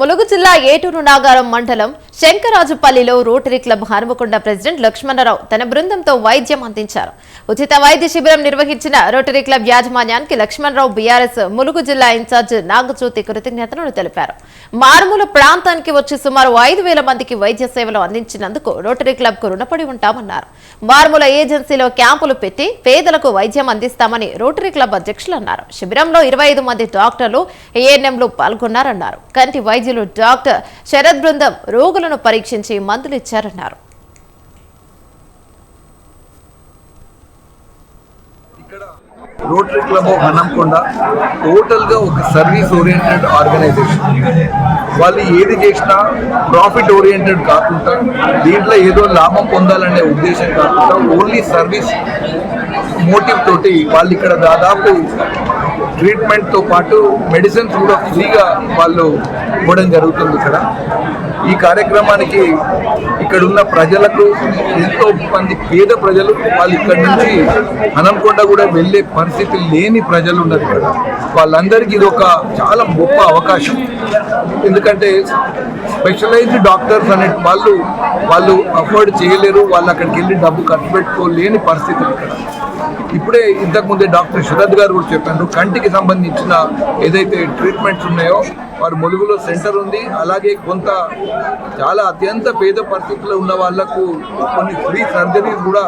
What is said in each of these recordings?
ములుగు జిల్లా ఏటూరు నాగారం మండలం శంకరాజుపల్లిలో rotary club Hanumakonda president Lakshmanarao తన బృందంతో వైద్యం అందించారు. ఉచిత వైద్య శిబిరం నిర్వహించిన రోటరీ క్లబ్ యాజమాన్యానికి లక్ష్మణరావు బీఆర్ఎస్ ములుగు జిల్లా ఇన్ఛార్జ్ నాగజ్యోతి కృతజ్ఞతలు తెలిపారు. మారుమూల ప్రాంతానికి వచ్చి సుమారు ఐదు వేల మందికి వైద్య సేవలు అందించినందుకు రోటరీ క్లబ్కు రుణపడి ఉంటామన్నారు. మారుమూల ఏజెన్సీలో క్యాంపులు పెట్టి పేదలకు వైద్యం అందిస్తామని రోటరీ క్లబ్ అధ్యక్షులు అన్నారు. శిబిరంలో ఇరవై ఐదు మంది డాక్టర్లు ఏఎన్ఎంలు పాల్గొన్నారన్నారు. కంటి వైద్యులు డాక్టర్ శరత్ బృందం రోగులను పరీక్షించి మందులు ఇచ్చారన్నారు. రోటరీ క్లబ్ ఆఫ్ టోటల్గా ఒక సర్వీస్ ఓరియంటెడ్ ఆర్గనైజేషన్. వాళ్ళు ఏది చేసినా ప్రాఫిట్ ఓరియంటెడ్ కాకుండా దీంట్లో ఏదో లాభం పొందాలనే ఉద్దేశం కాకుండా ఓన్లీ సర్వీస్ మోటివ్ తోటి వాళ్ళు ఇక్కడ దాదాపు ట్రీట్మెంట్తో పాటు మెడిసిన్స్ కూడా ఫ్రీగా వాళ్ళు ఇవ్వడం జరుగుతుంది ఇక్కడ. ఈ కార్యక్రమానికి ఇక్కడున్న ప్రజలకు ఎంతో మంది పేద ప్రజలు వాళ్ళు ఇక్కడ నుంచి హనంకొండ కూడా వెళ్ళే పరిస్థితి లేని ప్రజలు ఉన్నారు ఇక్కడ. వాళ్ళందరికీ ఇది ఒక చాలా గొప్ప అవకాశం. ఎందుకంటే స్పెషలైజ్డ్ డాక్టర్స్ అనే వాళ్ళు వాళ్ళు అఫోర్డ్ చేయలేరు వాళ్ళు అక్కడికి వెళ్ళి డబ్బు ఖర్చు పెట్టుకోలేని పరిస్థితులు ఇక్కడ. ఇప్పుడే ఇంతకుముందే డాక్టర్ శరద్ గారు కూడా చెప్పారు కంటికి సంబంధించిన ఏదైతే ట్రీట్మెంట్స్ ఉన్నాయో వారు ములుగులో సెంటర్ ఉంది. అలాగే కొంత చాలా అత్యంత పేద పరిస్థితుల్లో ఉన్న వాళ్ళకు కొన్ని ఫ్రీ సర్జరీస్ కూడా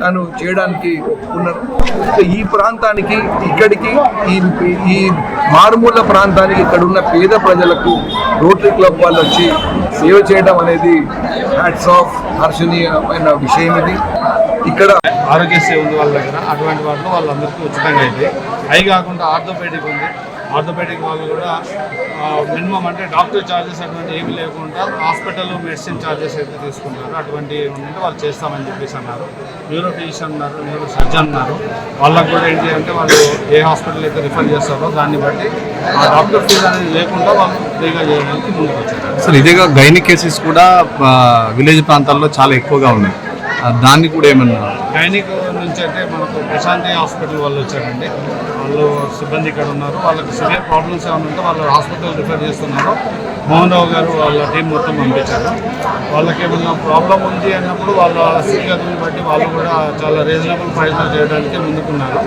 తాను చేయడానికి ఒప్పుకున్నారు ఈ ప్రాంతానికి ఇక్కడికి ఈ ఈ మారుమూల ప్రాంతానికి ఇక్కడ ఉన్న పేద ప్రజలకు రోటరీ క్లబ్ వాళ్ళు వచ్చి సేవ చేయడం అనేది హ్యాట్స్ ఆఫ్ హర్షణీయమైన విషయం ఇది. ఇక్కడ ఆరోగ్య ఉంది వాళ్ళ దగ్గర. అటువంటి వాళ్ళు వాళ్ళందరికీ ఉచితంగా అయితే. అవి కాకుండా ఆర్థోపేటిక్ ఉంది. ఆర్థోపెడిక్ వాళ్ళు కూడా మినిమం అంటే డాక్టర్ ఛార్జెస్ అటువంటి ఏమి లేకుండా హాస్పిటల్ మెడిసిన్ ఛార్జెస్ అయితే తీసుకుంటారు. అటువంటి ఉంటే వాళ్ళు చేస్తామని చెప్పేసి అన్నారు. న్యూరో ఫిజిషియన్ ఉన్నారు న్యూరో సర్జన్ ఉన్నారు. వాళ్ళకు కూడా ఏంటి అంటే వాళ్ళు ఏ హాస్పిటల్ అయితే రిఫర్ చేస్తారో దాన్ని బట్టి ఆ డాక్టర్ ఫీజు అనేది లేకుండా వాళ్ళు ఫ్రీగా చేయడానికి ముందుకు వచ్చారు. అసలు ఇదేగా గైనిక్ కేసెస్ కూడా విలేజ్ ప్రాంతాల్లో చాలా ఎక్కువగా ఉన్నాయి. దాన్ని కూడా ఏమన్నా గైనిక్ నుంచి అయితే మనకు ప్రశాంతి హాస్పిటల్ వాళ్ళు వచ్చారండి. వాళ్ళు సిబ్బంది ఇక్కడ ఉన్నారు. వాళ్ళకి సివియర్ ప్రాబ్లమ్స్ ఏమైనా ఉంటే వాళ్ళు హాస్పిటల్ రిఫర్ చేస్తున్నారు. మోహన్ రావు గారు వాళ్ళ టీం మొత్తం పంపించారు. వాళ్ళకి ఏమన్నా ప్రాబ్లం ఉంది అన్నప్పుడు వాళ్ళ స్థితిగతులను బట్టి వాళ్ళు కూడా చాలా రీజనబుల్ ప్రైస్లో చేయడానికి ముందుకున్నారు.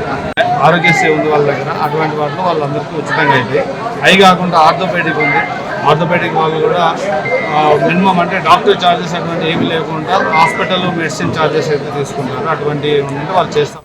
ఆరోగ్యశ్రీ ఉంది వాళ్ళ దగ్గర. అటువంటి వాటిలో వాళ్ళందరికీ ఉచితంగా అయితే అవి కాకుండా ఆర్థోపెడిక్ ఉంది. ఆర్థోపెడిక్ వాళ్ళు కూడా మినిమం అంటే డాక్టర్ ఛార్జెస్ అటువంటి ఏమి లేకుండా హాస్పిటల్ మెడిసిన్ ఛార్జెస్ అయితే తీసుకుంటారు. అటువంటి ఉంటే వాళ్ళు చేస్తారు.